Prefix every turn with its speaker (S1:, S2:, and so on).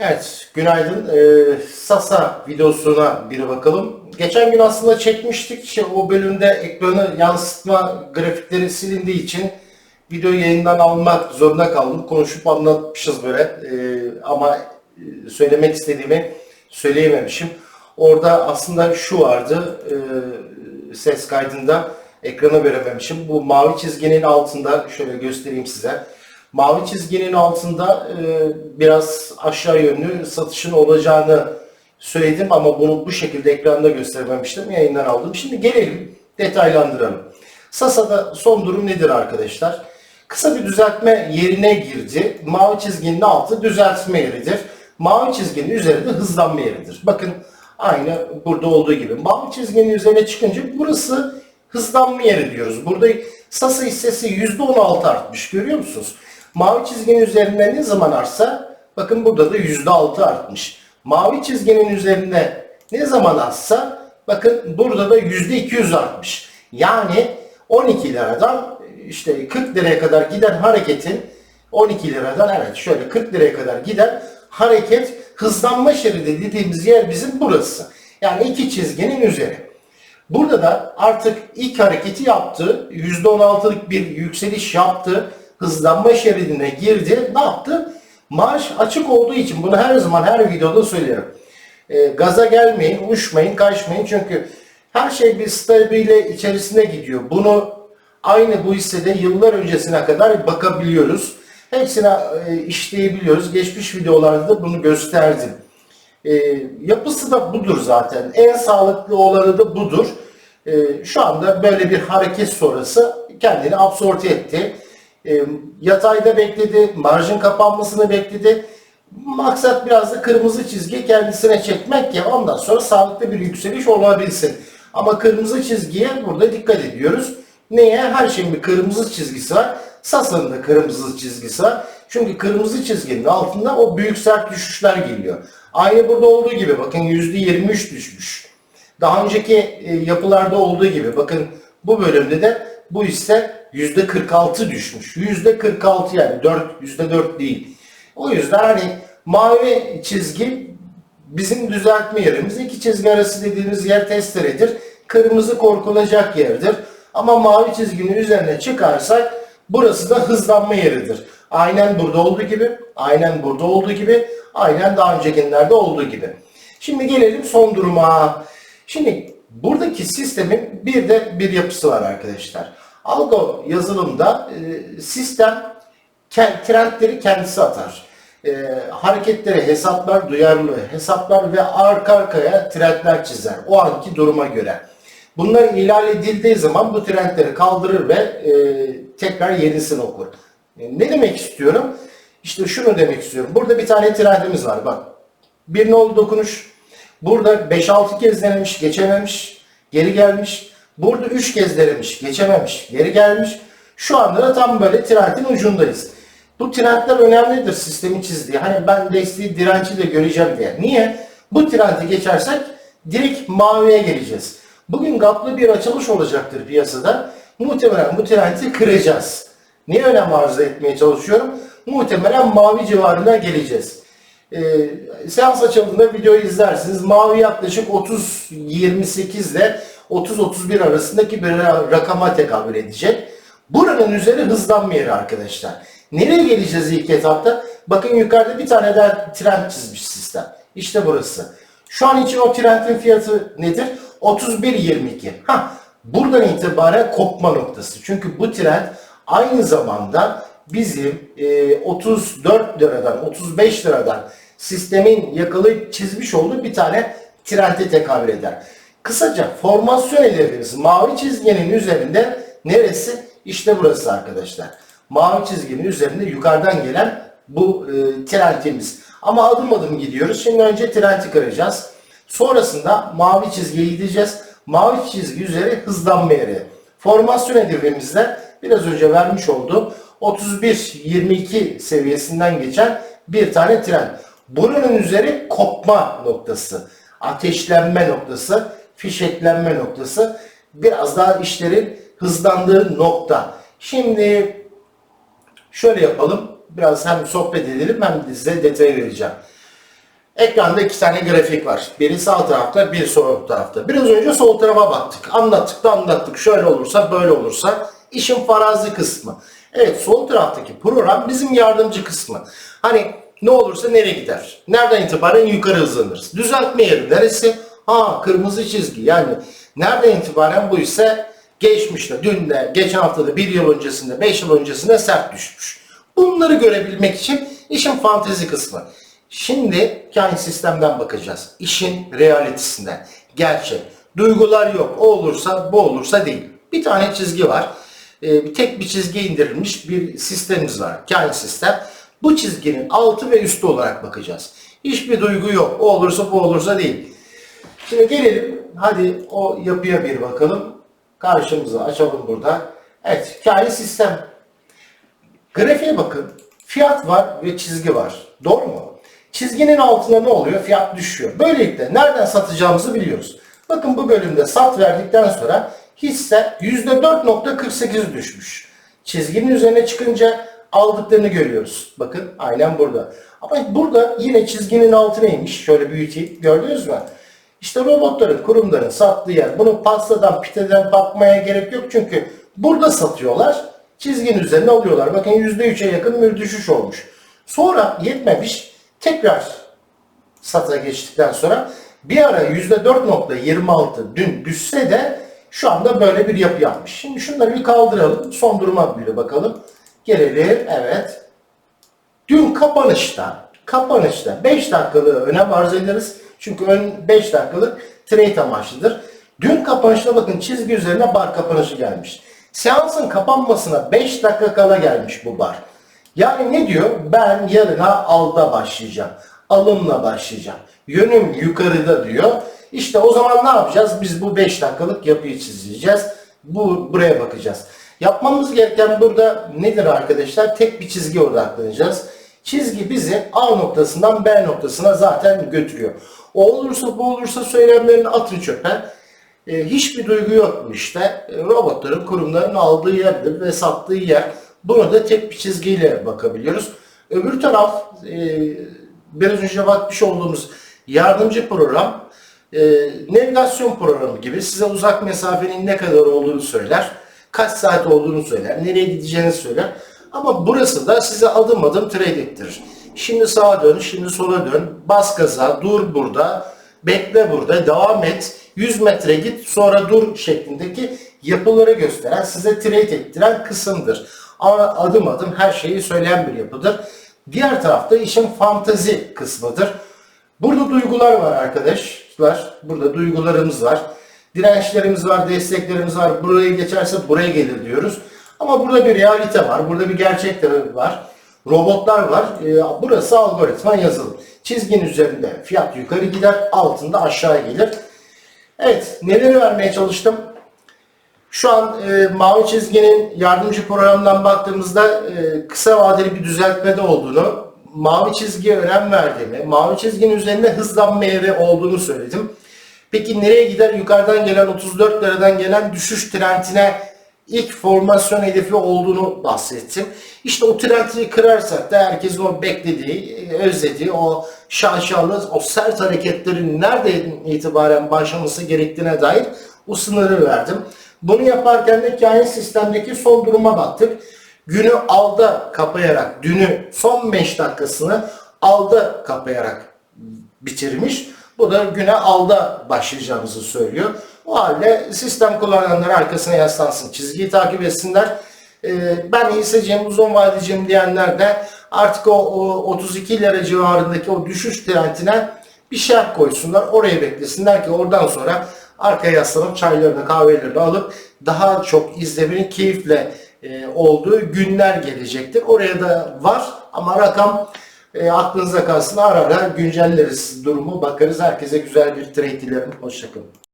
S1: Evet, günaydın. Ee, Sasa videosuna bir bakalım. Geçen gün aslında çekmiştik. O bölümde ekranı yansıtma grafikleri silindiği için videoyu yayından almak zorunda kaldım. Konuşup anlatmışız böyle. Ee, ama e, söylemek istediğimi söyleyememişim. Orada aslında şu vardı. e, ses kaydında ekrana verememişim. Bu mavi çizginin altında şöyle göstereyim size. Mavi çizginin altında e, biraz aşağı yönlü satışın olacağını söyledim ama bunu bu şekilde ekranda göstermemiştim. Yayından aldım. Şimdi gelelim detaylandıralım. Sasa'da son durum nedir arkadaşlar? Kısa bir düzeltme yerine girdi. Mavi çizginin altı düzeltme yeridir. Mavi çizginin üzeri de hızlanma yeridir. Bakın aynı burada olduğu gibi. Mavi çizginin üzerine çıkınca burası hızlanma yeri diyoruz. Burada Sasa hissesi %16 artmış görüyor musunuz? Mavi çizginin üzerinde ne zaman artsa bakın burada da %6 artmış. Mavi çizginin üzerinde ne zaman artsa bakın burada da %200 artmış. Yani 12 liradan işte 40 liraya kadar giden hareketin 12 liradan evet şöyle 40 liraya kadar giden hareket hızlanma şeridi dediğimiz yer bizim burası. Yani iki çizginin üzeri. Burada da artık ilk hareketi yaptı. %16'lık bir yükseliş yaptı. Hızlanma şeridine girdi. Ne yaptı? Maaş açık olduğu için bunu her zaman her videoda söylüyorum. E, gaza gelmeyin, uçmayın, kaçmayın. Çünkü her şey bir stabile içerisine gidiyor. Bunu aynı bu hissede yıllar öncesine kadar bakabiliyoruz. Hepsine e, işleyebiliyoruz. Geçmiş videolarda da bunu gösterdim. E, yapısı da budur zaten. En sağlıklı olanı da budur. E, şu anda böyle bir hareket sonrası kendini absorte etti. E, yatayda bekledi, marjın kapanmasını bekledi. Maksat biraz da kırmızı çizgi kendisine çekmek ya ondan sonra sağlıklı bir yükseliş olabilsin. Ama kırmızı çizgiye burada dikkat ediyoruz. Neye? Her şeyin bir kırmızı çizgisi var. Sasa'nın da kırmızı çizgisi var. Çünkü kırmızı çizginin altında o büyük sert düşüşler geliyor. Aynı burada olduğu gibi bakın %23 düşmüş. Daha önceki e, yapılarda olduğu gibi bakın bu bölümde de bu hisse %46 düşmüş. %46 yani 4, %4 değil. O yüzden hani mavi çizgi bizim düzeltme yerimiz. İki çizgi arası dediğimiz yer testeredir. Kırmızı korkulacak yerdir. Ama mavi çizginin üzerine çıkarsak burası da hızlanma yeridir. Aynen burada olduğu gibi, aynen burada olduğu gibi, aynen daha öncekilerde olduğu gibi. Şimdi gelelim son duruma. Şimdi buradaki sistemin bir de bir yapısı var arkadaşlar. Algo yazılımda e, sistem trendleri kendisi atar. E, hareketleri hesaplar, duyarlı hesaplar ve arka arkaya trendler çizer. O anki duruma göre. Bunlar ihlal edildiği zaman bu trendleri kaldırır ve e, tekrar yenisini okur. Ne demek istiyorum? İşte şunu demek istiyorum. Burada bir tane trendimiz var bak. Bir nolu dokunuş. Burada 5-6 kez denemiş, geçememiş, geri gelmiş. Burada 3 kez denemiş, geçememiş, geri gelmiş. Şu anda da tam böyle trendin ucundayız. Bu trendler önemlidir sistemin çizdiği. Hani ben desteği direnci de göreceğim diye. Niye? Bu trendi geçersek direkt maviye geleceğiz. Bugün gaplı bir açılış olacaktır piyasada. Muhtemelen bu trendi kıracağız. Niye önem arz etmeye çalışıyorum? Muhtemelen mavi civarına geleceğiz. Ee, seans açıldığında videoyu izlersiniz. Mavi yaklaşık 30-28 ile 30-31 arasındaki bir ra- rakama tekabül edecek. Buranın üzeri hızlanma yeri arkadaşlar. Nereye geleceğiz ilk etapta? Bakın yukarıda bir tane daha trend çizmiş sistem. İşte burası. Şu an için o trendin fiyatı nedir? 31.22. Ha, buradan itibaren kopma noktası. Çünkü bu trend aynı zamanda bizim e, 34 liradan 35 liradan sistemin yakalayıp çizmiş olduğu bir tane trende tekabül eder. Kısaca formasyon hedefimiz mavi çizginin üzerinde neresi? İşte burası arkadaşlar. Mavi çizginin üzerinde yukarıdan gelen bu e, trendimiz. Ama adım adım gidiyoruz. Şimdi önce trendi kıracağız. Sonrasında mavi çizgiye gideceğiz. Mavi çizgi üzeri hızlanma yeri. Formasyon hedefimizde biraz önce vermiş olduğum 31-22 seviyesinden geçen bir tane trend. Bunun üzeri kopma noktası, ateşlenme noktası, fişeklenme noktası. Biraz daha işlerin hızlandığı nokta. Şimdi şöyle yapalım. Biraz hem sohbet edelim hem de size detay vereceğim. Ekranda iki tane grafik var. Biri sağ tarafta, biri sol tarafta. Biraz önce sol tarafa baktık. Anlattık da anlattık. Şöyle olursa, böyle olursa. işin farazi kısmı. Evet, sol taraftaki program bizim yardımcı kısmı. Hani ne olursa nereye gider? Nereden itibaren yukarı hızlanırız? Düzeltme yeri neresi? Ha, kırmızı çizgi. Yani nereden itibaren bu ise geçmişte, dün de, geçen haftada, bir yıl öncesinde, beş yıl öncesinde sert düşmüş. Bunları görebilmek için işin fantezi kısmı. Şimdi kendi sistemden bakacağız. İşin realitesinden. Gerçek. Duygular yok. O olursa bu olursa değil. Bir tane çizgi var. Ee, bir tek bir çizgi indirilmiş bir sistemimiz var. Kendi sistem. Bu çizginin altı ve üstü olarak bakacağız. Hiçbir duygu yok. O olursa bu olursa değil. Şimdi gelelim. Hadi o yapıya bir bakalım. Karşımıza açalım burada. Evet. Kendi sistem. Grafiğe bakın. Fiyat var ve çizgi var. Doğru mu? Çizginin altında ne oluyor? Fiyat düşüyor. Böylelikle nereden satacağımızı biliyoruz. Bakın bu bölümde sat verdikten sonra hisse %4.48 düşmüş. Çizginin üzerine çıkınca aldıklarını görüyoruz. Bakın aynen burada. Ama burada yine çizginin altı neymiş? Şöyle büyüteyim. Gördünüz mü? İşte robotların, kurumların sattığı yer. Bunu pastadan, piteden bakmaya gerek yok. Çünkü burada satıyorlar. Çizginin üzerine alıyorlar. Bakın %3'e yakın bir düşüş olmuş. Sonra yetmemiş. Tekrar sata geçtikten sonra bir ara %4.26 dün düşse de şu anda böyle bir yapı yapmış. Şimdi şunları bir kaldıralım. Son duruma bir bakalım. Gelelim. Evet. Dün kapanışta, kapanışta 5 dakikalığı önem arz ederiz. Çünkü ön 5 dakikalık trade amaçlıdır. Dün kapanışta bakın çizgi üzerine bar kapanışı gelmiş. Seansın kapanmasına 5 dakika kala gelmiş bu bar. Yani ne diyor? Ben yarına alda başlayacağım. Alımla başlayacağım. Yönüm yukarıda diyor. İşte o zaman ne yapacağız? Biz bu 5 dakikalık yapıyı çizeceğiz. Bu buraya bakacağız. Yapmamız gereken burada nedir arkadaşlar? Tek bir çizgi odaklanacağız. Çizgi bizi A noktasından B noktasına zaten götürüyor. O olursa bu olursa söylemlerini atın çöpe. E, hiçbir duygu yok mu işte? Robotların, kurumların aldığı yerdir ve sattığı yer. Buna da tek bir çizgiyle bakabiliyoruz. Öbür taraf e, biraz önce bakmış olduğumuz yardımcı program e, navigasyon programı gibi size uzak mesafenin ne kadar olduğunu söyler. Kaç saat olduğunu söyler. Nereye gideceğini söyler. Ama burası da size adım adım trade ettirir. Şimdi sağa dön, şimdi sola dön, bas gaza, dur burada, bekle burada, devam et, 100 metre git, sonra dur şeklindeki yapıları gösteren, size trade ettiren kısımdır. Ama adım adım her şeyi söyleyen bir yapıdır. Diğer tarafta işin fantazi kısmıdır. Burada duygular var arkadaşlar. Burada duygularımız var. Dirençlerimiz var, desteklerimiz var. Burayı geçerse buraya gelir diyoruz. Ama burada bir realite var. Burada bir gerçek de var. Robotlar var. Ee, Burası algoritma yazılım. Çizginin üzerinde fiyat yukarı gider, altında aşağı gelir. Evet, neleri vermeye çalıştım? Şu an e, mavi çizginin yardımcı programdan baktığımızda e, kısa vadeli bir düzeltmede olduğunu, mavi çizgiye önem verdiğimi, mavi çizginin üzerinde hızlanma eğri olduğunu söyledim. Peki nereye gider? Yukarıdan gelen 34 liradan gelen düşüş trendine ilk formasyon hedefi olduğunu bahsettim. İşte o trendi kırarsak da herkesin o beklediği, özlediği o şaşalı, o sert hareketlerin nereden itibaren başlaması gerektiğine dair o sınırı verdim. Bunu yaparken de kain sistemdeki son duruma baktık. Günü alda kapayarak, dünü son 5 dakikasını alda kapayarak bitirmiş. Bu da güne alda başlayacağımızı söylüyor. O halde sistem kullananlar arkasına yaslansın, çizgiyi takip etsinler. Ee, ben hisseciyim, uzun vadeciyim diyenler de artık o, o 32 lira civarındaki o düşüş trendine bir şart koysunlar. Oraya beklesinler ki oradan sonra arkaya yaslanıp çaylarını kahvelerini alıp daha çok izlemenin keyifle olduğu günler gelecektir. Oraya da var ama rakam e, aklınıza kalsın ara ara güncelleriz durumu bakarız. Herkese güzel bir trade dilerim. Hoşçakalın.